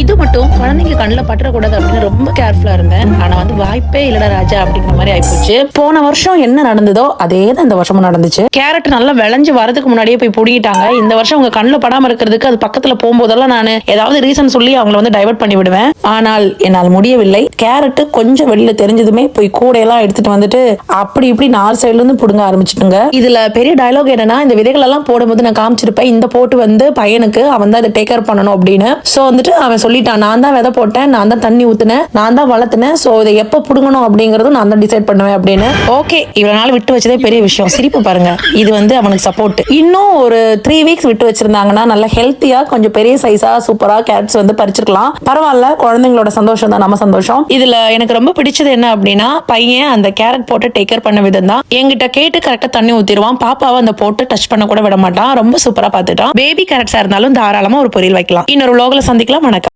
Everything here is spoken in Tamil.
இது மட்டும் குழந்தைங்க கண்ணில் பற்றக்கூடாது அப்படின்னு ரொம்ப கேர்ஃபுல்லா இருந்தேன். ஆனா வந்து வாய்ப்பே இல்லடா ராஜா அப்படிங்கிற மாதிரி ஆயிப்போச்சு. போன வருஷம் என்ன நடந்ததோ அதே தான் இந்த வருஷமும் நடந்துச்சு. கேரட் நல்லா விளைஞ்சு வரதுக்கு முன்னாடியே போய் புடிங்கிட்டாங்க. இந்த வருஷம் உங்க கண்ணில் படாம இருக்கிறதுக்கு அது பக்கத்துல போகும்போதெல்லாம் நான் ஏதாவது ரீசன் சொல்லி அவங்கள வந்து டைவர்ட் பண்ணி விடுவேன். ஆனால் என்னால் முடியவில்லை. கேரட் கொஞ்சம் வெளியில தெரிஞ்சதுமே போய் கூடையெல்லாம் எடுத்துட்டு வந்துட்டு அப்படி இப்படி நார் சைடுல இருந்து புடுங்க ஆரம்பிச்சிட்டுங்க. இதுல பெரிய டயலாக் என்னன்னா இந்த விதைகள் எல்லாம் போடும்போது நான் காமிச்சிருப்பேன். இந்த போட்டு வந்து பையனுக்கு அவன் தான் இதை டேக் கேர் பண்ணணும் அப்படின்னு. சோ வந்துட்டு அவன் சொல்லிட்டான். நான் தான் விதை போட்டேன் நான் தான் தண்ணி ஊத்துனேன் நான் தான் வளர்த்துனேன். சோ இதை எப்ப புடுங்கணும் அப்படிங்கறதும் நான் தான் டிசைட் பண்ணுவேன் அப்படின்னு. ஓகே இவ்வளவு நாள் விட்டு வச்சதே பெரிய விஷயம். சிரிப்பு பாருங்க. இது வந்து அவனுக்கு சப்போர்ட் இன்னும் ஒரு த்ரீ வீக்ஸ் விட்டு வச்சிருந்தாங்கன்னா நல்ல ஹெல்த்தியா கொஞ்சம் பெரிய சைஸா சூப்பரா கேரட்ஸ் வந்து பறிச்சிருக்கலாம். பரவாயில்ல குழந்தைங்களோட சந்தோஷம் தான் நம்ம சந்தோஷம். இதுல எனக்கு ரொம்ப பிடிச்சது என்ன அப்படின்னா பையன் அந்த கேரட் போட்டு டேக் கேர் பண்ண விதம் தான். என்கிட்ட கேட்டு கரெக்டா தண்ணி ஊத்திடுவான். பாப்பாவை அந்த போட்டு டச் பண்ண கூட விட மாட்டான். ரொம்ப சூப்பரா பார்த்துட்டான். பேபி கேரட்ஸா இருந்தாலும் தாராளமா ஒரு பொரியல் வைக்கலாம். இன்னொரு லோகல சந்திக்கலாம். வணக்கம்.